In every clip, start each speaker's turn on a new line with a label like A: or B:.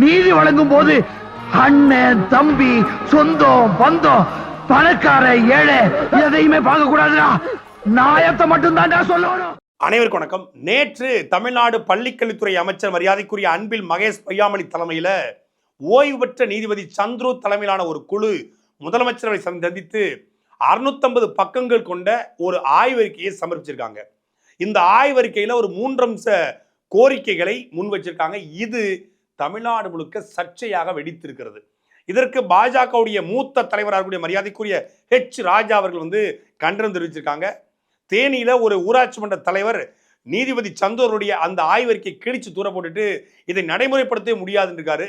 A: நீதி வழங்கும் போது அண்ணன் தம்பி சொந்தம் பந்தம் பணக்கார ஏழை எதையுமே பார்க்க கூடாதுடா நாயத்தை மட்டும் சொல்லணும்.
B: அனைவருக்கும் வணக்கம். நேற்று தமிழ்நாடு பள்ளிக்கல்வித்துறை அமைச்சர் மரியாதைக்குரிய அன்பில் மகேஷ் பொய்யாமணி தலைமையில ஓய்வு பெற்ற நீதிபதி சந்துரு தலைமையிலான ஒரு குழு முதலமைச்சரை சந்தித்து அறுநூத்தம்பது பக்கங்கள் கொண்ட ஒரு ஆய்வறிக்கையை சமர்ப்பிச்சிருக்காங்க. இந்த ஆய்வறிக்கையில ஒரு மூன்றம்ச கோரிக்கைகளை முன் வச்சிருக்காங்க இது தமிழ்நாடு முழுக்க சர்ச்சையாக வெடித்திருக்கிறது. இதற்கு பாஜகவுடைய மூத்த தலைவராக இருக்கக்கூடிய மரியாதைக்குரிய ஹெச் ராஜா அவர்கள் வந்து கண்டனம் தெரிவிச்சிருக்காங்க. தேனியில ஒரு ஊராட்சி மன்ற தலைவர் நீதிபதி சந்தோருடைய அந்த ஆய்வறிக்கை கிழிச்சு தூர போட்டுட்டு இதை நடைமுறைப்படுத்தவே முடியாதுன்றிருக்காரு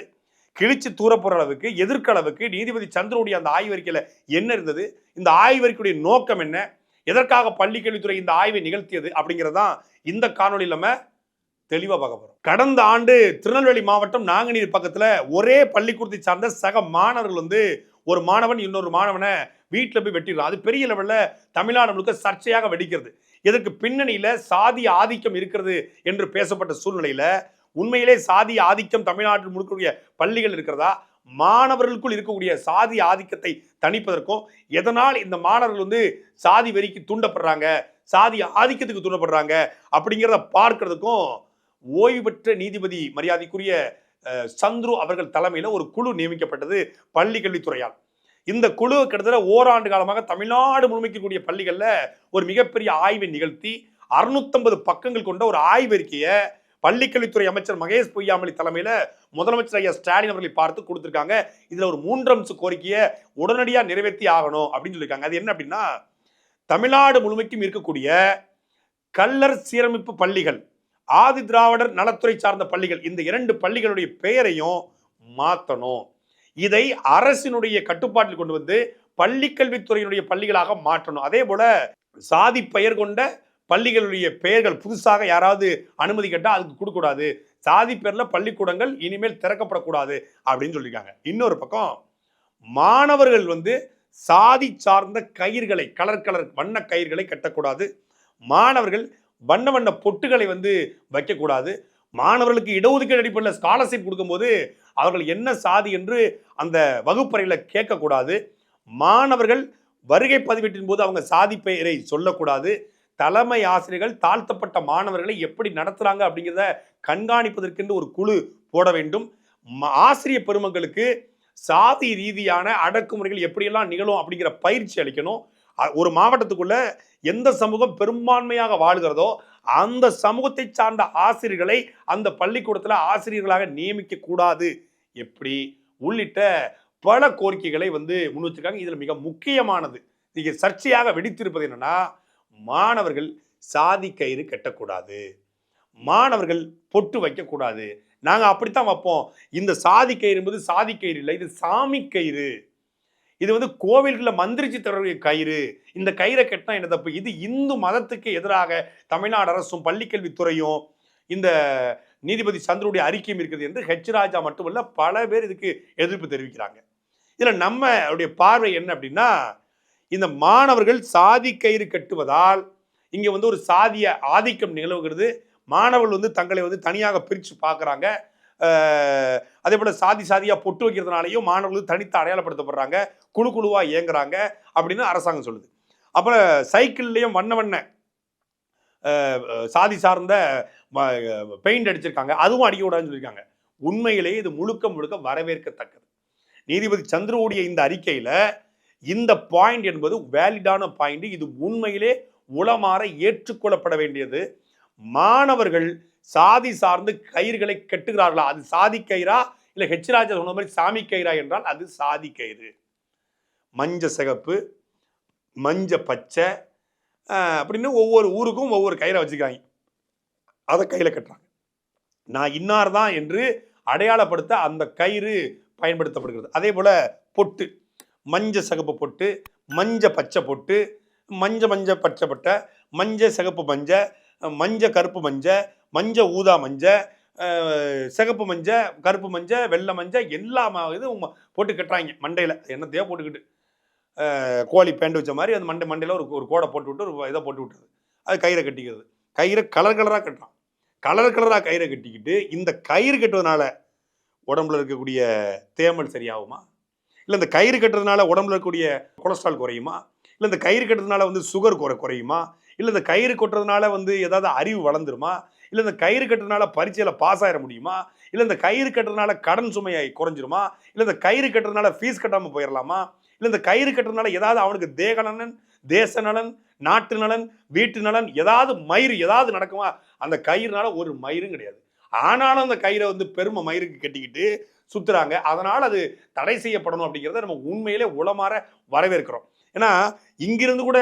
B: கிழிச்சு தூர போற அளவுக்கு எதிர்க்க அளவுக்கு நீதிபதி சந்திரனுடைய அந்த ஆய்வறிக்கையில என்ன இருந்தது? இந்த ஆய்வறிக்கையுடைய நோக்கம் என்ன? எதற்காக பள்ளிக்கல்வித்துறை இந்த ஆய்வை நிகழ்த்தியது? அப்படிங்கிறதான் இந்த காணொலி நம்ம தெளிவாக பார்க்க போகிறோம் கடந்த ஆண்டு திருநெல்வேலி மாவட்டம் நாங்குநீர் பக்கத்தில் ஒரே பள்ளிக்கூடத்தை சார்ந்த சக மாணவர்கள் வந்து ஒரு மாணவன் இன்னொரு மாணவனை வீட்டில் போய் வெட்டிடுறான். அது பெரிய லெவலில் தமிழ்நாடு முழுக்க சர்ச்சையாக வெடிக்கிறது. இதற்கு பின்னணியில் சாதி ஆதிக்கம் இருக்கிறது என்று பேசப்பட்ட சூழ்நிலையில் உண்மையிலே சாதி ஆதிக்கம் தமிழ்நாட்டில் முழுக்கக்கூடிய பள்ளிகள் இருக்கிறதா? மாணவர்களுக்குள் இருக்கக்கூடிய சாதி ஆதிக்கத்தை தணிப்பதற்கும் எதனால் இந்த மாணவர்கள் வந்து சாதி வெறிக்கு தூண்டப்படுறாங்க சாதி ஆதிக்கத்துக்கு தூண்டப்படுறாங்க அப்படிங்கிறத பார்க்கறதுக்கும் ஓய்வு பெற்ற நீதிபதி மரியாதைக்குரிய சந்துரு அவர்கள் தலைமையில் ஒரு குழு நியமிக்கப்பட்டது பள்ளி கல்வித்துறையால். இந்த குழு கிட்டத்தட்ட ஓராண்டு காலமாக தமிழ்நாடு முழுமைக்கக்கூடிய பள்ளிகளில் ஒரு மிகப்பெரிய ஆய்வை நிகழ்த்தி அறுநூத்தம்பது பக்கங்கள் கொண்ட ஒரு ஆய்வறிக்கையை பள்ளிக்கல்வித்துறை அமைச்சர் மகேஷ் பொய்யாமலி தலைமையில் முதலமைச்சர் ஐயா ஸ்டாலின் அவர்களை பார்த்து கொடுத்துருக்காங்க. இதில் ஒரு மூன்றம்ச கோரிக்கையை உடனடியாக நிறைவேற்றி ஆகணும் அப்படின்னு சொல்லியிருக்காங்க. அது என்ன அப்படின்னா தமிழ்நாடு முழுமைக்கும் இருக்கக்கூடிய கல்லர் சீரமைப்பு பள்ளிகள் ஆதி திராவிடர் நலத்துறை சார்ந்த பள்ளிகள். இந்த இரண்டு பள்ளிகளுடைய பெயரையும் மாற்றணும் இதை அரசினுடைய கட்டுப்பாட்டில் கொண்டு வந்து பள்ளிக்கல்வித்துறையினுடைய பள்ளிகளாக மாற்றணும். அதே போல சாதி பெயர் கொண்ட பள்ளிகளுடைய பெயர்கள் புதுசாக யாராவது அனுமதி கேட்டால் அதுக்கு கொடுக்கக்கூடாது. சாதி பேரில் பள்ளிக்கூடங்கள் இனிமேல் திறக்கப்படக்கூடாது அப்படின்னு சொல்லியிருக்காங்க. இன்னொரு பக்கம் மாணவர்கள் வந்து சாதி சார்ந்த கயிர்களை கலர் கலர் வண்ண கயிர்களை கட்டக்கூடாது. மாணவர்கள் வண்ண வண்ண பொட்டுகளை வந்து வைக்கக்கூடாது. மாணவர்களுக்கு இடஒதுக்கீடு அடிப்படையில் ஸ்காலர்ஷிப் கொடுக்கும்போது அவர்கள் என்ன சாதி என்று அந்த வகுப்பறையில் கேட்கக்கூடாது. மாணவர்கள் வருகை பதிவேட்டின் போது அவங்க சாதி பெயரை சொல்லக்கூடாது. தலைமை ஆசிரியர்கள் தாழ்த்தப்பட்ட மாணவர்களை எப்படி நடத்துகிறாங்க அப்படிங்கிறத கண்காணிப்பதற்கென்று ஒரு குழு போட வேண்டும். ம- ஆசிரியர் பெருமக்களுக்கு சாதி ரீதியான அடக்குமுறைகள் எப்படியெல்லாம் நிகழும் அப்படிங்கிற பயிற்சி அளிக்கணும். ஒரு மாவட்டத்துக்குள்ள எந்த சமூகம் பெரும்பான்மையாக வாழ்கிறதோ அந்த சமூகத்தை சார்ந்த ஆசிரியர்களை அந்த பள்ளிக்கூடத்தில் ஆசிரியர்களாக நியமிக்க கூடாது. எப்படி? உள்ளிட்ட பல கோரிக்கைகளை வந்து முன் வச்சிருக்காங்க. இதில் மிக முக்கியமானது. இங்கே சர்ச்சையாக வெடித்திருப்பது என்னன்னா மாணவர்கள் சாதி கயிறு கட்டக்கூடாது. மாணவர்கள் பொட்டு வைக்கக்கூடாது. நாங்கள் அப்படித்தான் வைப்போம். இந்த சாதி கயிறு என்பது சாதி கயிறு இல்லை இது சாமி கயிறு. இது வந்து கோவில்களில் மந்திரிச்சு தரக்கூடிய கயிறு. இந்த கயிறை கட்டினா என்ன தப்பு? இது இந்து மதத்துக்கு எதிராக தமிழ்நாடு அரசும் பள்ளிக்கல்வித்துறையும் இந்த நீதிபதி சந்திரனுடைய அறிக்கையும் இருக்குது என்று ஹெச் ராஜா மட்டுமல்ல பல பேர் இதுக்கு எதிர்ப்பு தெரிவிக்கிறாங்க. இதில் நம்மளுடைய பார்வை என்ன அப்படின்னா இந்த மாணவர்கள் சாதி கயிறு கட்டுவதால் இங்கே வந்து ஒரு சாதிய ஆதிக்கம் நிலவுகிறது. மாணவர்கள் வந்து தங்களை வந்து தனியாக பிரித்து பார்க்குறாங்க. அதே போல் சாதி சாதியாக பொட்டு வைக்கிறதுனாலையும் மாணவர்கள் தனித்து அடையாளப்படுத்தப்படுறாங்க. குழு குழுவாக இயங்குறாங்க அப்படின்னு அரசாங்கம் சொல்லுது. அப்புறம் சைக்கிள்லேயும் வண்ண வண்ண சாதி சார்ந்த பெயிண்ட் அடிச்சிருக்காங்க. அதுவும் அடிக்க கூடாதுன்னு சொல்லியிருக்காங்க. உண்மையிலேயே இது முழுக்க முழுக்க வரவேற்கத்தக்கது. நீதிபதி சந்திரவுடைய இந்த அறிக்கையில் இந்த பாயிண்ட் என்பது வேலிடான பாயிண்ட் இது உண்மையிலே உளமாற ஏற்றுக்கொள்ளப்பட வேண்டியது. மாணவர்கள் சாதி சார்ந்து கயிறுகளை கட்டுகிறார்களா? அது சாதி கயிறா? இல்லை ஹெச் சொன்ன மாதிரி சாமி கயிறா என்றால் அது சாதி கயிறு. மஞ்ச சிகப்பு மஞ்ச பச்சை அப்படின்னு ஒவ்வொரு ஊருக்கும் ஒவ்வொரு கயிறை வச்சுக்காங்க அதை கையில் கட்டுறாங்க. நான் இன்னார் தான் என்று அடையாளப்படுத்த அந்த கயிறு பயன்படுத்தப்படுகிறது. அதே போல் பொட்டு மஞ்ச சிகப்பு பொட்டு மஞ்ச பச்சை பொட்டு மஞ்ச மஞ்ச பச்சை பட்டை மஞ்ச சிகப்பு மஞ்ச மஞ்ச கருப்பு மஞ்ச மஞ்சள் ஊதா மஞ்சள் சிகப்பு மஞ்சள் கருப்பு மஞ்சள் வெள்ளை மஞ்சள் எல்லா ம- இதுவும் போட்டு கட்டுறாங்க மண்டையில். என்னத்தையோ போட்டுக்கிட்டு. கோழி பேண்ட் வச்ச மாதிரி அந்த மண்டை மண்டையில் ஒரு ஒரு கோடை போட்டு விட்டு ஒரு இதை போட்டு விட்டுறது அது கயிறை கட்டிக்கிறது. கயிறை கலர் கலராக கட்டுறான். கலர் கலராக கயிறை கட்டிக்கிட்டு இந்த கயிறு கட்டுறதுனால உடம்புல இருக்கக்கூடிய தேமல் சரியாகுமா? இல்லை இந்த கயிறு கட்டுறதுனால உடம்புல இருக்கக்கூடிய கொலஸ்ட்ரால் குறையுமா? இல்லை இந்த கயிறு கட்டுறதுனால வந்து சுகர் குறை குறையுமா? இல்லை இந்த கயிறு கொட்டுறதுனால வந்து ஏதாவது அறிவு வளர்ந்துருமா? இல்லை இந்த கயிறு கட்டுறதுனால பரீட்சையில் பாஸ் ஆகிட முடியுமா? இல்லை இந்த கயிறு கட்டுறதுனால கடன் சுமையை குறைஞ்சிருமா? இல்லை இந்த கயிறு கட்டுறதுனால ஃபீஸ் கட்டாமல் போயிடலாமா இல்லை இந்த கயிறு கட்டுறதுனால ஏதாவது அவனுக்கு தேக நலன் தேச நலன் நாட்டு நலன் வீட்டு நலன் ஏதாவது மயிறு ஏதாவது நடக்குமா? அந்த கயிறுனால ஒரு மயிரும் கிடையாது. ஆனாலும் அந்த கயிறை வந்து பெருமை மயிருக்கு கட்டிக்கிட்டு சுத்துறாங்க. அதனால் அது தடை செய்யப்படணும் அப்படிங்கிறத நம்ம உண்மையிலே உளமாற வரவேற்கிறோம். ஏன்னா இங்கிருந்து கூட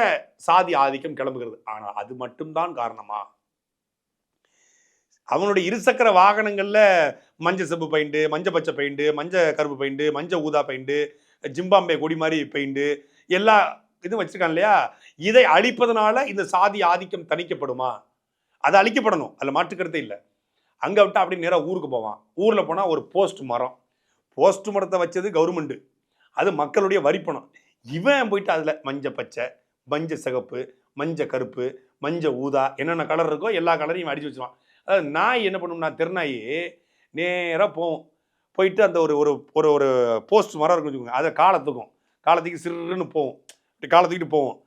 B: சாதி ஆதிக்கம் கிளம்புகிறது. ஆனால் அது மட்டும்தான் காரணமா? அவனுடைய இருசக்கர வாகனங்களில் மஞ்சள் செப்பு பெயிண்டு மஞ்சள் பச்சை பெயிண்டு மஞ்சள் கருப்பு பெயிண்டு மஞ்சள் ஊதா பெயிண்டு ஜிம்பாம்பே கொடி மாதிரி பெயிண்டு எல்லா இதுவும் வச்சிருக்கான் இல்லையா? இதை அழிப்பதனால இந்த சாதி ஆதிக்கம் தணிக்கப்படுமா? அது அழிக்கப்படணும். அதில் மாற்றுக்கருத்தே இல்லை. அங்கே விட்டால் அப்படியே நேராக ஊருக்கு போவான். ஊரில் போனால் ஒரு போஸ்ட் மரம். போஸ்ட் மரத்தை வச்சது கவர்மெண்ட்டு அது மக்களுடைய வரிப்பணம். இவன் போயிட்டு அதில் மஞ்சள் பச்சை மஞ்சள் சிகப்பு மஞ்சள் கருப்பு மஞ்சள் ஊதா என்னென்ன கலர் இருக்கோ எல்லா கலரையும் அடிச்சு வச்சிருவான். அதாவது நாய் என்ன பண்ணும்னா திருநாய் நேராக போகும் போயிட்டு அந்த ஒரு ஒரு ஒரு ஒரு போஸ்ட் மரம் இருக்கும் வச்சுக்கோங்க அதை காலத்துக்கும் காலத்துக்கு சிறுன்னு போகும் காலத்துக்கிட்டு போவோம்.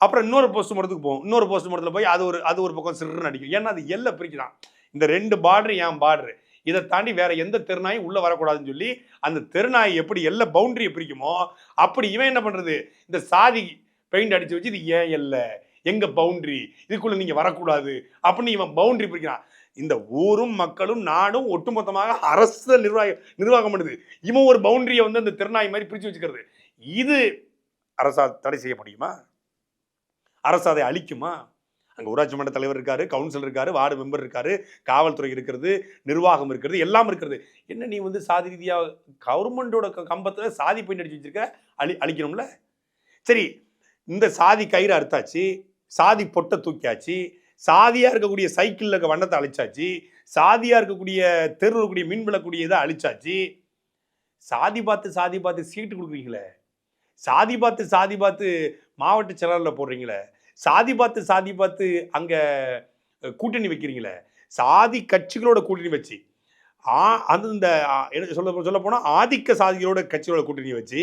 B: அப்புறம் இன்னொரு போஸ்ட் மரத்துக்கு போவோம். இன்னொரு போஸ்ட் மரத்தில் போய் அது ஒரு அது ஒரு பக்கம் சிறுன்னு அடிக்கும். ஏன்னா அது எல்லை பிரிக்குதான். இந்த ரெண்டு பார்டரு என் பார்டரு இதை தாண்டி வேற எந்த தெருநாயும் உள்ள வரக்கூடாதுன்னு சொல்லி அந்த தெருநாய் எப்படி எல்லை பவுண்டரியை பிரிக்குமோ அப்படி இவன் என்ன பண்றது? இந்த சாதி பெயிண்ட் அடிச்சு வச்சு இது ஏன் எல்லை? எங்க பவுண்டரி இதுக்குள்ள நீங்க வரக்கூடாது. அப்படின்னு இவன் பவுண்டரி பிரிக்கிறான் இந்த ஊரும் மக்களும் நாடும் ஒட்டுமொத்தமாக அரசு நிர்வாக நிர்வாகம் பண்ணுது. இவன் ஒரு பவுண்டரியை வந்து அந்த திருநாய் மாதிரி பிரிச்சு வச்சுக்கிறது. இது அரசா தடை செய்ய முடியுமா? அரசு அதை அழிக்குமா? அங்கே ஊராட்சி மன்ற தலைவர் இருக்காரு கவுன்சிலர் இருக்காரு வார்டு மெம்பர் இருக்காரு காவல்துறை இருக்கிறது நிர்வாகம் இருக்கிறது எல்லாம் இருக்கிறது. என்ன நீ வந்து சாதி ரீதியாக கவர்மெண்டோட கம்பத்தில் சாதி பெயிண்ட் அடிச்சு வச்சிருக்க? அழி அழிக்கணும்ல? சரி இந்த சாதி கயிறு அறுத்தாச்சு. சாதி பொட்டை தூக்கியாச்சு. சாதியாக இருக்கக்கூடிய சைக்கிளில் இருக்க வண்ணத்தை அழிச்சாச்சு. சாதியாக இருக்கக்கூடிய தெரு இருக்கக்கூடிய மீன் விழக்கூடிய இதை அழிச்சாச்சு. சாதி பார்த்து சாதி பார்த்து சீட்டு கொடுக்குறீங்களே. சாதி பார்த்து சாதி பார்த்து மாவட்ட செயலாளரில் போடுறீங்களே. சாதி பார்த்து சாதி பார்த்து அங்கே கூட்டணி வைக்கிறீங்களே. சாதி கட்சிகளோட கூட்டணி வச்சு ஆ அந்த இந்த சொல்ல சொல்ல போனால் ஆதிக்க சாதிகளோட கட்சியோட கூட்டணி வச்சு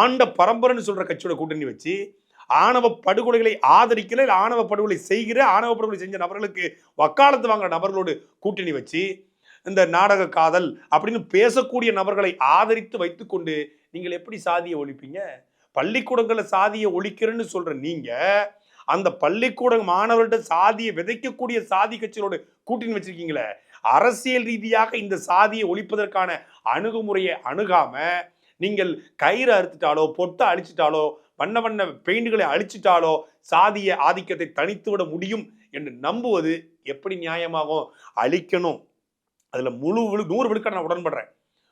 B: ஆண்ட பரம்பரைன்னு சொல்கிற கட்சியோட கூட்டணி வச்சு ஆணவ படுகொலைகளை ஆதரிக்கிற ஆணவ படுகொலை செய்கிற ஆணவ படுகொலை செஞ்ச நபர்களுக்கு வக்காலத்து வாங்குற நபர்களோடு கூட்டணி வச்சு இந்த நாடக காதல் அப்படின்னு பேசக்கூடிய நபர்களை ஆதரித்து வைத்துக்கொண்டு நீங்கள் எப்படி சாதியை ஒழிப்பீங்க? பள்ளிக்கூடங்களில் சாதியை ஒழிக்கிறேன்னு சொல்ற நீங்க அந்த பள்ளிக்கூட மாணவர்கள்ட்ட சாதியை விதைக்கக்கூடிய சாதி கட்சிகளோடு கூட்டணி வச்சிருக்கீங்களே அரசியல் ரீதியாக இந்த சாதியை ஒழிப்பதற்கான அணுகுமுறையை அணுகாம நீங்கள் கயிறு அறுத்துட்டாலோ பொட்டை அழிச்சிட்டாலோ வண்ண வண்ண பெயிண்டுகளை அழிச்சிட்டாலோ சாதிய ஆதிக்கத்தை தனித்து விட முடியும் என்று நம்புவது எப்படி நியாயமாகும்? அழிக்கணும். அதில் முழு விழு நூறு விழுக்காடு நான் உடன்படுறேன்.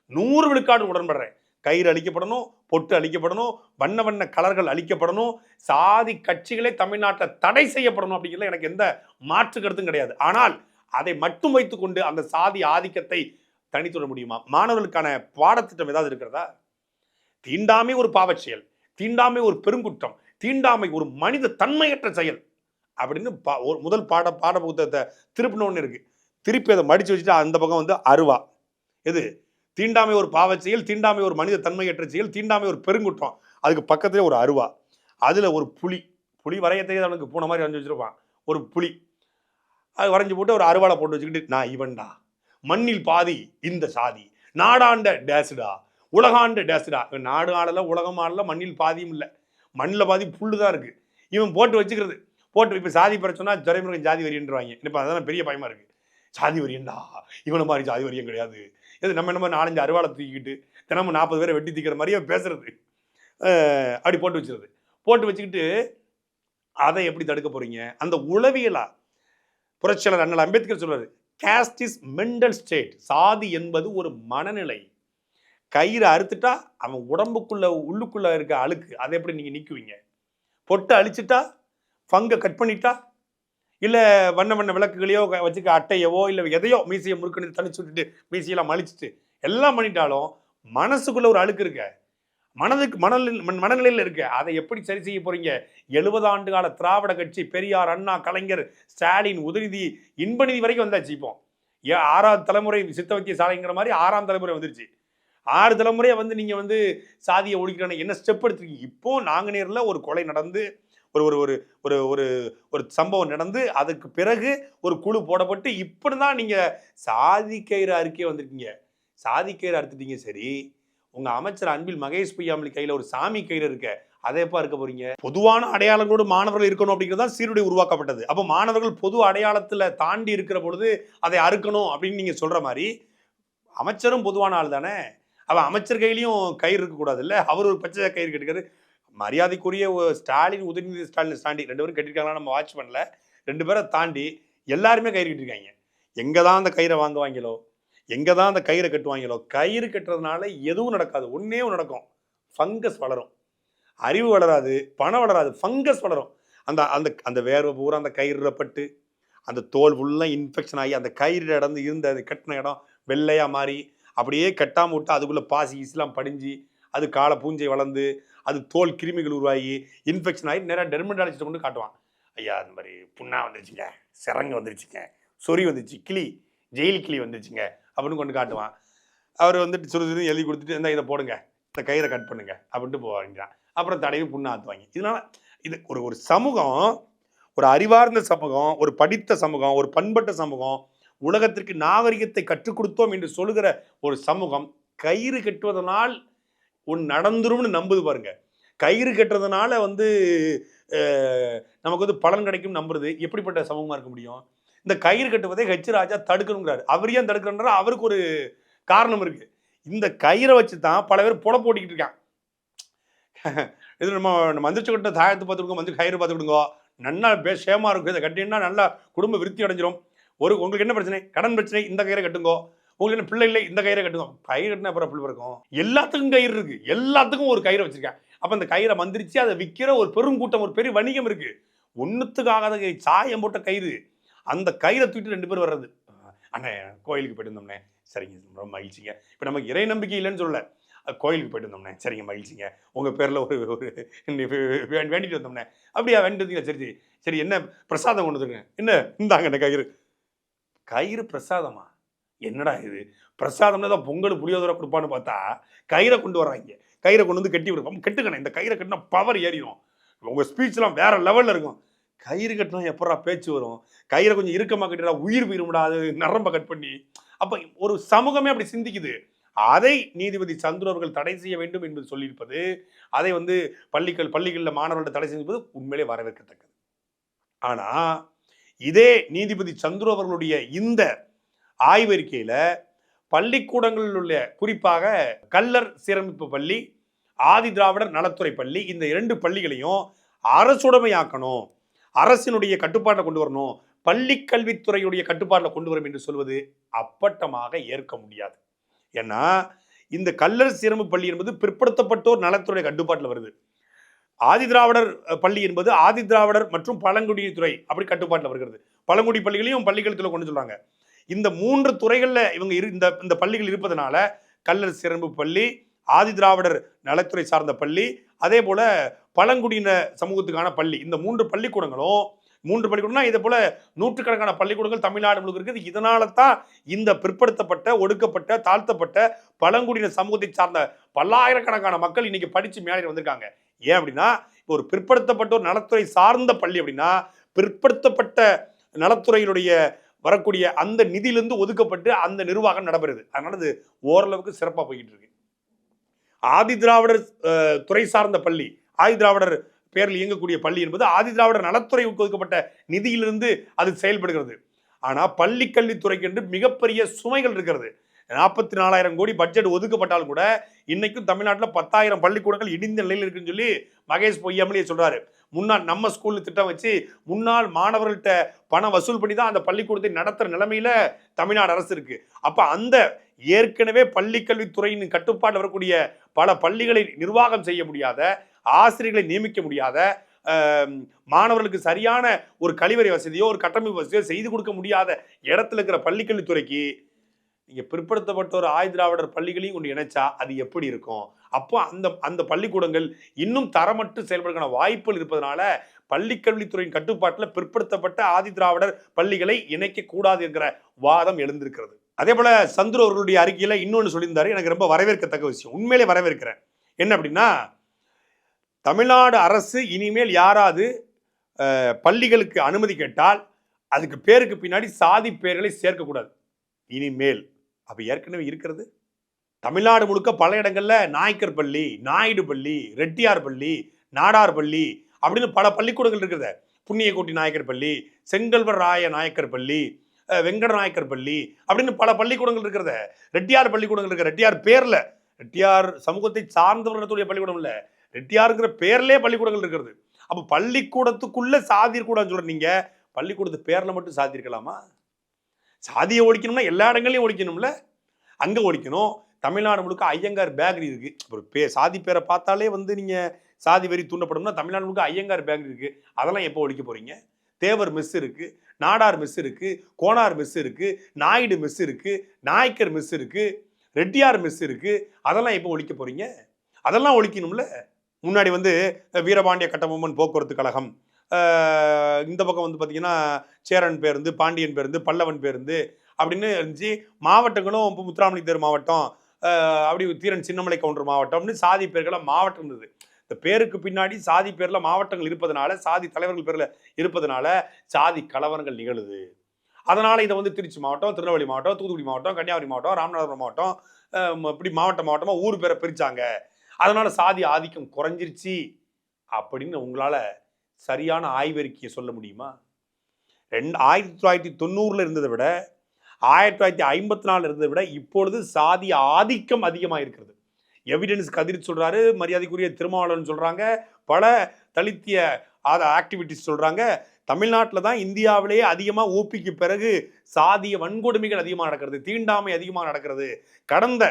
B: நூறு விழுக்காடு உடன்படுறேன். கயிறு அழிக்கப்படணும் பொட்டு அழிக்கப்படணும் வண்ண வண்ண கலர்கள் அழிக்கப்படணும் சாதி கட்சிகளே தமிழ்நாட்டில் தடை செய்யப்படணும் அப்படிங்கிறதுல எனக்கு எந்த மாற்று கருத்தும் கிடையாது. ஆனால் அதை மட்டும் வைத்துக்கொண்டு அந்த சாதி ஆதிக்கத்தை தனித்துவிட முடியுமா? மாணவர்களுக்கான பாடத்திட்டம் ஏதாவது இருக்கிறதா? தீண்டாமை ஒரு பாவச் செயல். தீண்டாமை ஒரு பெருங்குற்றம் தீண்டாமை ஒரு மனித தன்மையற்ற செயல் அப்படின்னு பா- ஒரு முதல் பாட பாட புத்தகத்தை திருப்பினோன்னு இருக்குது திருப்பி அதை மடித்து வச்சுட்டு அந்த பக்கம் வந்து அருவா. எது? தீண்டாமை ஒரு பாவச் செயல் தீண்டாமை ஒரு மனித தன்மையற்ற செயல் தீண்டாமை ஒரு பெருங்குற்றம். அதுக்கு பக்கத்துலேயே ஒரு அருவா. அதில் ஒரு புலி. புலி வரைய தெரியாத அவனுக்கு. பூனை மாதிரி வரைஞ்சி வச்சிருப்பான். ஒரு புலி. அது வரைஞ்சி போட்டு ஒரு அருவாளை போட்டு வச்சுக்கிட்டு நான் இவன்டா. மண்ணில் பாதி இந்த சாதி. நாடாண்ட டேஸுடா உலகாண்ட டேஸ்டா நாடு ஆடலை உலகம் ஆடலை மண்ணில் பாதியும் இல்லை. மண்ணில் பாதி புல்லு தான் இருக்குது இவன் போட்டு வச்சுக்கிறது. போட்டு இப்போ சாதி பிரச்சனை துறைமுருகன் ஜாதி வரியன்றாங்க இப்போ அதான் பெரிய பயமாக இருக்குது சாதி வரியன்டா இவனை மாதிரி ஜாதி வரியம் கிடையாது. இது நம்ம என்ன நாலஞ்சு அருவாளை தூக்கிக்கிட்டு தினமும் நாற்பது பேரை வெட்டி தீக்கிற மாதிரியே பேசுறது. அப்படி போட்டு வச்சுருது போட்டு வச்சுக்கிட்டு அதை எப்படி தடுக்க போறீங்க? அந்த உளவியலா புரட்சியாளர் அண்ணல் அம்பேத்கர் சொல்றாரு கேஸ்ட் இஸ் மென்டல் ஸ்டேட் சாதி என்பது ஒரு மனநிலை. கயிறு அறுத்துட்டா அவன் உடம்புக்குள்ள உள்ளுக்குள்ள இருக்க அழுக்கு அதை எப்படி நீங்க நிற்குவீங்க பொட்டை அழிச்சிட்டா ஃபங்கை கட் பண்ணிட்டா இல்லை வண்ண வண்ண விளக்குகளையோ வச்சுக்க அட்டையவோ இல்லை எதையோ மீசையை முறுக்கணி தனிச்சு விட்டுட்டு மீசையெல்லாம் மலிச்சிட்டு எல்லாம் பண்ணிட்டாலும் மனசுக்குள்ள ஒரு அழுக்கு இருக்க. மனதுக்கு மனநில மனநிலையில் இருக்க. அதை எப்படி சரி செய்ய போறீங்க? எழுபது ஆண்டு கால திராவிட கட்சி பெரியார் அண்ணா கலைஞர் ஸ்டாலின் உதயநிதி இன்பநிதி வரைக்கும் வந்தாச்சு இப்போ. ஏன் ஆறாவது தலைமுறை சித்த வைத்திய சாலைங்கிற மாதிரி ஆறாம் தலைமுறை வந்துருச்சு. ஆறு தலைமுறையை வந்து நீங்கள் வந்து சாதியை ஒழிக்கிறான என்ன ஸ்டெப் எடுத்துருக்கீங்க? இப்போ நாங்குநேரில் ஒரு கொலை நடந்து ஒரு ஒரு ஒரு ஒரு ஒரு ஒரு சம்பவம் நடந்து அதுக்கு பிறகு ஒரு குழு போடப்பட்டு இப்படி தான் நீங்கள் சாதி கயிறு அறுக்கே வந்திருக்கீங்க. சாதி கயிறு அறுத்துட்டீங்க. சரி உங்கள் அமைச்சர் அன்பில் மகேஷ் பொய்யாமலி கையில் ஒரு சாமி கயிறு இருக்க. அதை எப்போ இருக்க போறீங்க? பொதுவான அடையாளங்களோடு மாணவர்கள் இருக்கணும் அப்படிங்கிறது தான் சீருடை உருவாக்கப்பட்டது. அப்போ மாணவர்கள் பொது அடையாளத்தில் தாண்டி இருக்கிற பொழுது அதை அறுக்கணும் அப்படின்னு நீங்கள் சொல்கிற மாதிரி அமைச்சரும் பொதுவான ஆள் தானே? அவன் அமைச்சர் கையிலையும் கயிறு இருக்கக்கூடாதுல்ல? அவர் ஒரு பச்சை கயிறு கட்டுக்காரு மரியாதைக்குரிய ஒரு ஸ்டாலின் உதயநிதி ஸ்டாலின் தாண்டி ரெண்டு பேரும் கட்டிருக்காங்களா நம்ம வாட்ச் பண்ணல. ரெண்டு பேரை தாண்டி எல்லாருமே கயிறு கட்டிருக்காங்க. எங்கே தான் அந்த கயிறை வாங்குவாங்களோ எங்கே தான் அந்த கயிறை கட்டுவாங்களோ கயிறு கட்டுறதுனால எதுவும் நடக்காது. ஒன்றே நடக்கும். ஃபங்கஸ் வளரும். அறிவு வளராது பணம் வளராது ஃபங்கஸ் வளரும். அந்த அந்த அந்த வேர்வை பூரா அந்த கயிறுறப்பட்டு பட்டு அந்த தோல் ஃபுல்லாக இன்ஃபெக்ஷன் ஆகி அந்த கயிறு இடந்து இருந்த அது கட்டின இடம் வெள்ளையாக மாறி அப்படியே கட்டாம விட்டு அதுக்குள்ளே பாசி இஸ்லாம் படிஞ்சு அது காலை பூஞ்சை வளர்ந்து அது தோல் கிருமிகள் உருவாகி இன்ஃபெக்ஷன் ஆகி நேராக டெர்மண்டாலஜிஸ்ட்டை கொண்டு காட்டுவான். ஐயா அந்த மாதிரி புண்ணா வந்துருச்சுங்க சிறங்கு வந்துருச்சுங்க சொறி வந்துச்சு கிளி ஜெயில் கிளி வந்துருச்சுங்க அப்படின்னு கொண்டு காட்டுவான். அவர் வந்துட்டு சுறு சுறு எழுதி கொடுத்துட்டு இந்த இதை போடுங்க இந்த கயிறை கட் பண்ணுங்க அப்படின்ட்டு போவாங்க அப்புறம் தடவி புண்ணாத்துவாங்க ஆற்றுவாங்க இதனால இது ஒரு ஒரு சமூகம் ஒரு அறிவார்ந்த சமூகம் ஒரு படித்த சமூகம் ஒரு பண்பட்ட சமூகம் உலகத்திற்கு நாகரிகத்தை கற்றுக் கொடுத்தோம் என்று சொல்லுகிற ஒரு சமூகம் கயிறு கட்டுவதனால் ஒன்று நடந்துரும்னு நம்புது பாருங்க. கயிறு கட்டுறதுனால வந்து நமக்கு வந்து பலன் கிடைக்கும் நம்புறது எப்படிப்பட்ட சமூகமாக இருக்க முடியும்? இந்த கயிறு கட்டுவதை ஹெச் ராஜா தடுக்கணுங்கிறாரு. அவர் ஏன் தடுக்கணுன்ற அவருக்கு ஒரு காரணம் இருக்கு. இந்த கயிறை வச்சு தான் பல பேர் புல போட்டிக்கிட்டு இருக்கான் இது நம்ம நம்ம மந்திரிச்சு கட்ட தாயத்து பார்த்து மந்திரி கயிறு பார்த்து நல்லா பே சேமா இருக்கும். இதை கட்டினா நல்லா குடும்ப விருத்தி அடைஞ்சிரும். ஒரு உங்களுக்கு என்ன பிரச்சனை? கடன் பிரச்சனை இந்த கயிறை கட்டுங்கோ. உங்களுக்கு என்ன பிள்ளை இல்லை இந்த கயிறை கட்டுங்க. கயிறு கட்டினா அப்புறம் பிள்ளை இருக்கும் எல்லாத்துக்கும் கயிறு இருக்கு. எல்லாத்துக்கும் ஒரு கயிறை வச்சிருக்கேன். அப்ப அந்த கயிறை மந்திரிச்சு அதை விற்கிற ஒரு பெரும் கூட்டம் ஒரு பெரிய வணிகம் இருக்கு. ஒன்றுத்துக்காகாத கை சாயம் போட்ட கயிறு. அந்த கயிறை தூக்கிட்டு ரெண்டு பேர் வர்றது. அண்ணே கோயிலுக்கு போயிட்டு இருந்தோம்னே சரிங்க ரொம்ப மகிழ்ச்சிங்க. இப்போ நமக்கு இறை நம்பிக்கை இல்லைன்னு சொல்லல. கோயிலுக்கு போயிட்டு வந்தோம்னே. சரிங்க மகிழ்ச்சிங்க. உங்கள் பேரில் ஒரு ஒரு வேண்டிட்டு வந்தோம்னே. அப்படியா வேண்டிட்டு வந்தீங்களா? சரி சரி. சரி என்ன பிரசாதம் கொண்டு வந்துருங்க என்ன? இந்தாங்க என்ன கயிறு. கயிறு பிரசாதமா? என்னடா இது? பிரசாதம்னு தான் பொங்கல் புளியோதரை கொடுப்பான்னு பார்த்தா கயிறை கொண்டு வர்றாங்க. கயிறை கொண்டு வந்து கட்டி விடுவோம் கெட்டுக்கணும். இந்த கயிறை கட்டினா பவர் ஏறிடும் உங்கள் ஸ்பீச்லாம் வேற லெவலில் இருக்கும். கயிறு கட்டினா எப்படா பேச்சு வரும்? கயிறை கொஞ்சம் இறுக்கமாக கட்டிடா உயிர் போயிரும்டா அது நரம்ப கட் பண்ணி. அப்போ ஒரு சமூகமே அப்படி சிந்திக்குது. அதை நீதிபதி சந்துரு அவர்கள் தடை செய்ய வேண்டும் என்பது சொல்லியிருப்பது அதை வந்து பள்ளிகள் பள்ளிகளில் மாணவர்கள் தடை செய்வது உண்மையிலே வரவேற்கத்தக்கது. ஆனால் இதே நீதிபதி சந்துரு அவர்களுடைய இந்த ஆய்வறிக்கையில் பள்ளிக்கூடங்களில் உள்ள குறிப்பாக கல்லர் சீரமைப்பு பள்ளி ஆதி திராவிடர் நலத்துறை பள்ளி இந்த இரண்டு பள்ளிகளையும் அரசுடைமையாக்கணும் அரசினுடைய கட்டுப்பாட்டை கொண்டு வரணும் பள்ளி கல்வித்துறையுடைய கட்டுப்பாட்டில் கொண்டு வரும் என்று சொல்வது அப்பட்டமாக ஏற்க முடியாது. ஏன்னா இந்த கல்லர் சீரமைப்பு பள்ளி என்பது பிற்படுத்தப்பட்டோர் நலத்துறை கட்டுப்பாட்டில் வருது. ஆதி திராவிடர் பள்ளி என்பது ஆதி திராவிடர் மற்றும் பழங்குடித்துறை அப்படி கட்டுப்பாட்டில் வருகிறது. பழங்குடி பள்ளிகளையும் பள்ளிக்கல்வித்துறை கொண்டு சொல்றாங்க. இந்த மூன்று துறைகளில் இவங்க இரு இந்த இந்த பள்ளிகள் இருப்பதனால கல்லர் சிறப்பு பள்ளி ஆதி திராவிடர் நலத்துறை சார்ந்த பள்ளி அதே போல பழங்குடியின சமூகத்துக்கான பள்ளி. இந்த மூன்று பள்ளிக்கூடங்களும் மூன்று பள்ளிக்கூடம்னா இதே போல நூற்றுக்கணக்கான பள்ளிக்கூடங்கள் தமிழ்நாடு முழுக்க இருக்குது. இதனால தான் இந்த பிற்படுத்தப்பட்ட ஒடுக்கப்பட்ட தாழ்த்தப்பட்ட பழங்குடியின சமூகத்தை சார்ந்த பல்லாயிரக்கணக்கான மக்கள் இன்னைக்கு படிச்சு மேலே வந்திருக்காங்க. ஏன் அப்படின்னா இப்போ ஒரு பிற்படுத்தப்பட்ட ஒரு நலத்துறை சார்ந்த பள்ளி அப்படின்னா பிற்படுத்தப்பட்ட நலத்துறையினுடைய வரக்கூடிய அந்த நிதியிலிருந்து ஒதுக்கப்பட்டு அந்த நிர்வாகம் நடைபெறுது. அதனால அது ஓரளவுக்கு சிறப்பாக போய்கிட்டு இருக்கு. ஆதி திராவிடர் துறை சார்ந்த பள்ளி ஆதி திராவிடர் பேரில் இயங்கக்கூடிய பள்ளி என்பது ஆதி திராவிடர் நலத்துறை ஒதுக்கப்பட்ட நிதியிலிருந்து அது செயல்படுகிறது. ஆனால் பள்ளி கல்வித்துறைக்கு என்று மிகப்பெரிய சுமைகள் இருக்கிறது. நாற்பத்தி நாலாயிரம் கோடி பட்ஜெட் ஒதுக்கப்பட்டால் கூட இன்னைக்கும் தமிழ்நாட்டில் பத்தாயிரம் பள்ளிக்கூடங்கள் இடிந்த நிலையில் இருக்குன்னு சொல்லி மகேஷ் பொய்யாமலே சொல்றாரு. முன்னாள் நம்ம ஸ்கூல் திட்டம் வச்சு முன்னாள் மாணவர்கள்ட்ட பணம் வசூல் பண்ணி தான் அந்த பள்ளிக்கூடத்தை நடத்துற நிலைமையில தமிழ்நாடு அரசு இருக்கு. அப்ப அந்த ஏற்கனவே பள்ளிக்கல்வித்துறையின் கட்டுப்பாடு வரக்கூடிய பல பள்ளிகளை நிர்வாகம் செய்ய முடியாத ஆசிரியர்களை நியமிக்க முடியாத மாணவர்களுக்கு சரியான ஒரு கழிவறை வசதியோ ஒரு கட்டமைப்பு வசதியோ செய்து கொடுக்க முடியாத இடத்துல இருக்கிற பள்ளிக்கல்வித்துறைக்கு இங்கே பிற்படுத்தப்பட்ட ஒரு ஆய் திராவிடர் பள்ளிகளையும் கொண்டு இணைச்சா அது எப்படி இருக்கும்? அப்போ அந்த அந்த பள்ளிக்கூடங்கள் இன்னும் தரமற்று செயல்படுக்கான வாய்ப்புகள் இருப்பதனால பள்ளிக்கல்வித்துறையின் கட்டுப்பாட்டில் பிற்படுத்தப்பட்ட ஆதி திராவிடர் பள்ளிகளை இணைக்க கூடாது என்கிற வாதம் எழுந்திருக்கிறது. அதே போல சந்துரு அவர்களுடைய அறிக்கையில் இன்னொன்று சொல்லியிருந்தாரு. எனக்கு ரொம்ப வரவேற்கத்தக்க விஷயம். உண்மையிலே வரவேற்கிறேன். என்ன அப்படின்னா தமிழ்நாடு அரசு இனிமேல் யாராவது பள்ளிகளுக்கு அனுமதி கேட்டால் அதுக்கு பேருக்கு பின்னாடி சாதி பெயர்களை சேர்க்கக்கூடாது இனிமேல். அப்போ ஏற்கனவே இருக்கிறது. தமிழ்நாடு முழுக்க பல இடங்களில் நாயக்கர் பள்ளி நாயுடு பள்ளி ரெட்டியார் பள்ளி நாடார் பள்ளி அப்படின்னு பல பள்ளிக்கூடங்கள் இருக்கிறத. புண்ணியக்கோட்டி நாயக்கர் பள்ளி செங்கல்வர் ராய நாயக்கர் பள்ளி வெங்கட நாயக்கர் பள்ளி அப்படின்னு பல பள்ளிக்கூடங்கள் இருக்கிறத. ரெட்டியார் பள்ளிக்கூடங்கள் இருக்கு. ரெட்டியார் பேரில் ரெட்டியார் சமூகத்தை சார்ந்தவர்களுடைய பள்ளிக்கூடம் இல்லை. ரெட்டியாருங்கிற பேர்லேயே பள்ளிக்கூடங்கள் இருக்கிறது. அப்போ பள்ளிக்கூடத்துக்குள்ளே சாதி கூடன்னு சொல்ற பள்ளிக்கூடத்து பேரில் மட்டும் சாதி இருக்கலாமா சாதியை ஒழிக்கணும்னா எல்லா இடங்களையும் ஒழிக்கணும்ல? அங்கே ஒழிக்கணும். தமிழ்நாடு முழுக்க ஐயங்கார் பேக்கரி இருக்குது ஒரு பே சாதி பேரை பார்த்தாலே வந்து நீங்கள் சாதி வெறி தூண்டப்படும்னா தமிழ்நாடு முழுக்க ஐயங்கார் பேக்கரி இருக்குது அதெல்லாம் எப்போ ஒழிக்க போகிறீங்க தேவர் மெஸ் இருக்குது நாடார் மெஸ் இருக்குது கோனார் மிஸ் இருக்குது நாயுடு மெஸ் இருக்குது நாயக்கர் மெஸ் இருக்குது ரெட்டியார் மெஸ் இருக்குது அதெல்லாம் எப்போ ஒழிக்க போகிறீங்க அதெல்லாம் ஒழிக்கணும்ல? முன்னாடி வந்து வீரபாண்டிய கட்டபொம்மன் போக்குவரத்து கழகம் இந்த பக்கம் வந்து பார்த்தீங்கன்னா சேரன் பேருந்து பாண்டியன் பேருந்து பல்லவன் பேருந்து அப்படின்னு இருந்துச்சு. மாவட்டங்களும் இப்போ முத்துராமலிங்க தேர் மாவட்டம் அப்படி தீரன் சின்னமலை கவுண்டர் மாவட்டம் அப்படின்னு சாதி பேர்களை மாவட்டம் இருந்தது. இந்த பேருக்கு பின்னாடி சாதி பேரில் மாவட்டங்கள் இருப்பதனால சாதி தலைவர்கள் பேரில் இருப்பதனால சாதி கலவரங்கள் நிகழுது. அதனால் இதை வந்து திருச்சி மாவட்டம் திருநெல்வேலி மாவட்டம் தூத்துக்குடி மாவட்டம் கன்னியாகுமரி மாவட்டம் ராமநாதபுரம் மாவட்டம் இப்படி மாவட்ட மாவட்டமாக ஊர் பேரை பிரித்தாங்க அதனால் சாதி ஆதிக்கம் குறைஞ்சிருச்சு அப்படின்னு உங்களால் சரியான ஆய்வறிக்கையை சொல்ல முடியுமா? ரெண்டு ஆயிரத்தி தொள்ளாயிரத்தி தொண்ணூறில் இருந்ததை விட ஆயிரத்தி தொள்ளாயிரத்தி ஐம்பத்தி நாலுல இருந்ததை விட இப்பொழுது சாதி ஆதிக்கம் அதிகமாக இருக்கிறது. எவிடன்ஸ் கதிர் சொல்கிறாரு மரியாதைக்குரிய திருமாவளவன் சொல்கிறாங்க பல தலித்திய ஆக்டிவிட்டிஸ் சொல்கிறாங்க தமிழ்நாட்டில் தான் இந்தியாவிலேயே அதிகமாக ஓபிக்கு பிறகு சாதிய வன்கொடுமைகள் அதிகமாக நடக்கிறது தீண்டாமை அதிகமாக நடக்கிறது. கடந்த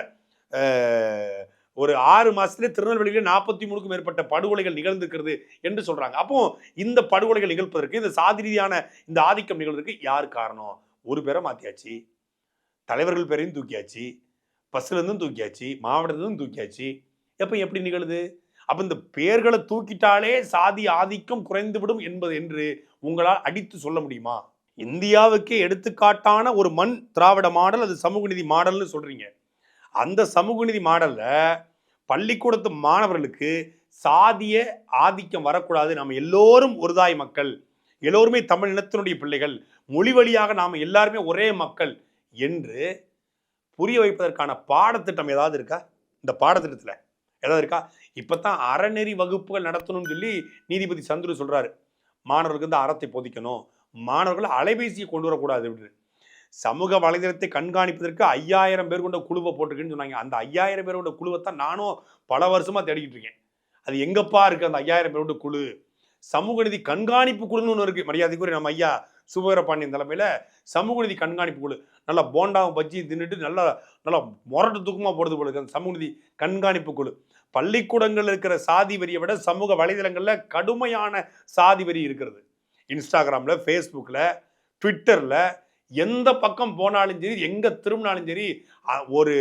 B: ஒரு ஆறு மாசத்துல திருநெல்வேலியில் நாற்பத்தி மூணுக்கும் மேற்பட்ட படுகொலைகள் நிகழ்ந்திருக்கிறது என்று சொல்றாங்க. அப்போ இந்த படுகொலைகள் நிகழ்ப்பதற்கு இந்த சாதி ரீதியான இந்த ஆதிக்கம் நிகழ்வதற்கு யார் காரணம்? ஒரு பேரை மாத்தியாச்சு. தலைவர்கள் பேரையும் தூக்கியாச்சு. பஸ்லேருந்தும் தூக்கியாச்சு. மாவட்டத்திலிருந்தும் தூக்கியாச்சு. எப்போ எப்படி நிகழுது? அப்போ இந்த பேர்களை தூக்கிட்டாலே சாதி ஆதிக்கம் குறைந்துவிடும் என்பது என்று உங்களால் அடித்து சொல்ல முடியுமா? இந்தியாவுக்கே எடுத்துக்காட்டான ஒரு மண் திராவிட மாடல் அது சமூக நீதி மாடல்னு சொல்றீங்க. அந்த சமூக நீதி மாடலில் பள்ளிக்கூடத்து மாணவர்களுக்கு சாதிய ஆதிக்கம் வரக்கூடாது. நாம் எல்லோரும் ஒருதாய் மக்கள். எல்லோருமே தமிழ் இனத்தினுடைய பிள்ளைகள். மொழி வழியாக நாம் எல்லாருமே ஒரே மக்கள் என்று புரிய வைப்பதற்கான பாடத்திட்டம் ஏதாவது இருக்கா? இந்த பாடத்திட்டத்தில் ஏதாவது இருக்கா? இப்போ தான் அறநெறி வகுப்புகள் நடத்தணும்னு சொல்லி நீதிபதி சந்துரு சொல்கிறாரு மாணவர்களுக்கு இந்த அறத்தை போதிக்கணும். மாணவர்கள் அலைபேசியை கொண்டு வரக்கூடாது அப்படின்னு. சமூக வலைதளத்தை கண்காணிப்பதற்கு ஐயாயிரம் பேர் கொண்ட குழுவை போட்டிருக்குன்னு சொன்னாங்க. அந்த ஐயாயிரம் பேர் கொண்ட குழுவை தான் நானும் பல வருஷமாக தேடிக்கிட்டு இருக்கேன். அது எங்கப்பா இருக்குது அந்த ஐயாயிரம் பேர் கொண்ட குழு? சமூக நிதி கண்காணிப்பு குழுன்னு ஒன்று இருக்குது மரியாதைக்குரிய நம்ம ஐயா சுபவீரபாண்டியன் தலைமையில் சமூக நிதி கண்காணிப்பு குழு. நல்லா போண்டாவும் பஜ்ஜி தின்னுட்டு நல்லா நல்லா முரட்டு தூக்கமாக போடுறது போல இருக்குது அந்த சமூக நிதி கண்காணிப்பு குழு. பள்ளிக்கூடங்களில் இருக்கிற சாதி வரியை விட சமூக வலைதளங்களில் கடுமையான சாதி வரி இருக்கிறது. இன்ஸ்டாகிராமில் ஃபேஸ்புக்கில் ட்விட்டரில் எந்த பக்கம் போனாலும் சரி எங்கே திரும்பினாலும் சரி ஒரு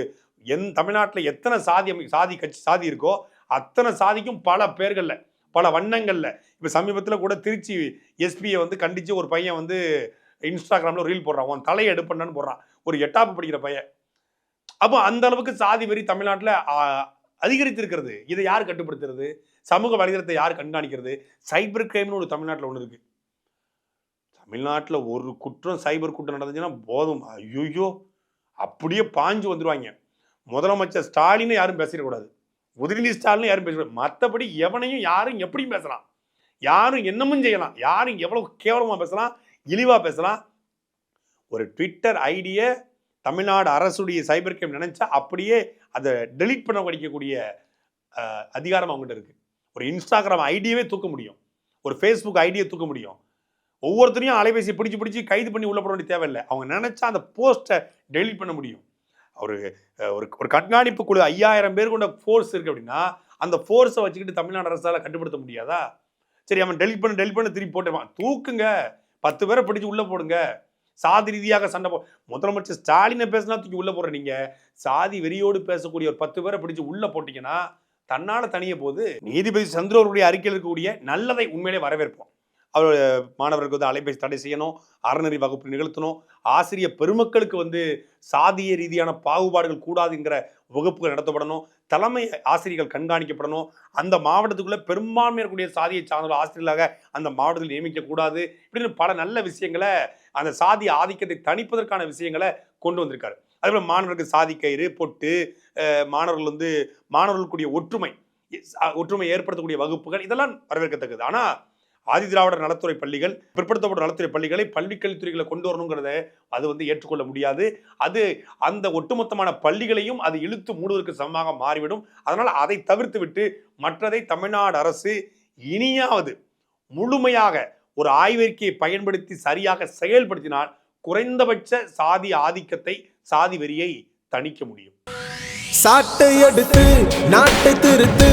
B: எந் தமிழ்நாட்டில் எத்தனை சாதி அமை சாதி கட்சி சாதி இருக்கோ அத்தனை சாதிக்கும் பல பேர்களில் பல வண்ணங்களில். இப்போ சமீபத்தில் கூட திருச்சி எஸ்பியை வந்து கண்டித்து ஒரு பையன் வந்து இன்ஸ்டாகிராம்ல ரீல் போடுறான். உன் தலையை எடுப்பண்ணு போடுறான். ஒரு எட்டாப்பு படிக்கிற பையன். அப்போ அந்த அளவுக்கு சாதி வெறி தமிழ்நாட்டில் அதிகரித்திருக்கிறது. இதை யார் கட்டுப்படுத்துறது? சமூக வலைதளத்தை யார் கண்காணிக்கிறது? சைபர் கிரைம்னு ஒரு தமிழ்நாட்டில் ஒன்று இருக்குது தமிழ்நாட்டில் ஒரு குற்றம் சைபர் குற்றம் நடந்துச்சுன்னா போதும். ஐயோ அப்படியே பாஞ்சு வந்துடுவாங்க முதலமைச்சர் ஸ்டாலினை யாரும் பேசிடக்கூடாது. உதயநிதி ஸ்டாலின் யாரும் பேசக்கூடாது மற்றபடி எவனையும் யாரும் எப்படியும் பேசலாம். யாரும் என்னமும் செய்யலாம். யாரும் எவ்வளோ கேவலமாக பேசலாம் இழிவாக பேசலாம். ஒரு ட்விட்டர் ஐடியை தமிழ்நாடு அரசுடைய சைபர் கிரைம் நினச்சா அப்படியே அதை டெலீட் பண்ண படிக்கக்கூடிய அதிகாரம் அவங்ககிட்ட இருக்குது ஒரு இன்ஸ்டாகிராம் ஐடியவே தூக்க முடியும். ஒரு ஃபேஸ்புக் ஐடியை தூக்க முடியும். ஒவ்வொருத்தரையும் அலைபேசி பிடிச்சி பிடிச்சி கைது பண்ணி உள்ள போட வேண்டிய தேவையில்லை. அவங்க நினைச்சா அந்த போஸ்ட்டை டெலிட் பண்ண முடியும். ஒரு ஒரு ஒரு கண்காணிப்பு குழு ஐயாயிரம் பேர் கொண்ட ஃபோர்ஸ் இருக்குது அப்படின்னா அந்த ஃபோர்ஸை வச்சுக்கிட்டு தமிழ்நாடு அரசால் கட்டுப்படுத்த முடியாதா? சரி அவன் டெலிட் பண்ண டெலிட் பண்ண திருப்பி போட்டுவான் தூக்குங்க. பத்து பேரை பிடிச்சு உள்ளே போடுங்க. சாதி ரீதியாக சண்டை போ முதலமைச்சர் ஸ்டாலினை பேசினா தூக்கி உள்ளே போடுற நீங்கள் சாதி வெறியோடு பேசக்கூடிய ஒரு பத்து பேரை பிடிச்சி உள்ளே போட்டிங்கன்னா தன்னால் தனிய போது நீதிபதி சந்திர அறிக்கையில் இருக்கக்கூடிய நல்லதை உண்மையிலே வரவேற்போம். அவர் மாணவர்களுக்கு வந்து அலைபேசி தடை செய்யணும் அறநெறி வகுப்பு நிகழ்த்தணும். ஆசிரியர் பெருமக்களுக்கு வந்து சாதிய ரீதியான பாகுபாடுகள் கூடாதுங்கிற வகுப்புகள் நடத்தப்படணும். தலைமை ஆசிரியர்கள் கண்காணிக்கப்படணும். அந்த மாவட்டத்துக்குள்ளே பெரும்பான்மை இருக்கக்கூடிய சாதியை சார்ந்த ஆசிரியர்களாக அந்த மாவட்டத்தில் நியமிக்கக்கூடாது இப்படின்னு பல நல்ல விஷயங்களை அந்த சாதி ஆதிக்கத்தை தணிப்பதற்கான விஷயங்களை கொண்டு வந்திருக்காரு. அதேபோல் மாணவர்களுக்கு சாதி கயிறு பொட்டு மாணவர்கள் வந்து மாணவர்களுக்குரிய ஒற்றுமை ஒற்றுமை ஏற்படுத்தக்கூடிய வகுப்புகள் இதெல்லாம் வரவேற்கத்தக்கது. ஆனால் ஆதிதிராவிடர் நலத்துறை பள்ளிகள் பிற்படுத்தப்பட்ட நலத்துறை பள்ளிகளை பள்ளிக்கல்வித்துறைகளை கொண்டு வரணுங்கிறத அது வந்து ஏற்றுக்கொள்ள முடியாது. அது அந்த ஒட்டுமொத்தமான பள்ளிகளையும் அது இழுத்து மூடுவதற்கு சமமாக மாறிவிடும். அதனால் அதை தவிர்த்து விட்டு மற்றதை தமிழ்நாடு அரசு இனியாவது முழுமையாக ஒரு ஆய்வறிக்கையை பயன்படுத்தி சரியாக செயல்படுத்தினால் குறைந்தபட்ச சாதி ஆதிக்கத்தை சாதி வெறியை தணிக்க முடியும்.
C: சாட்டை எடுத்து நாட்டை திருத்து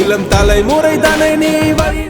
C: இளம் தலைமுறை தானே நீ வழி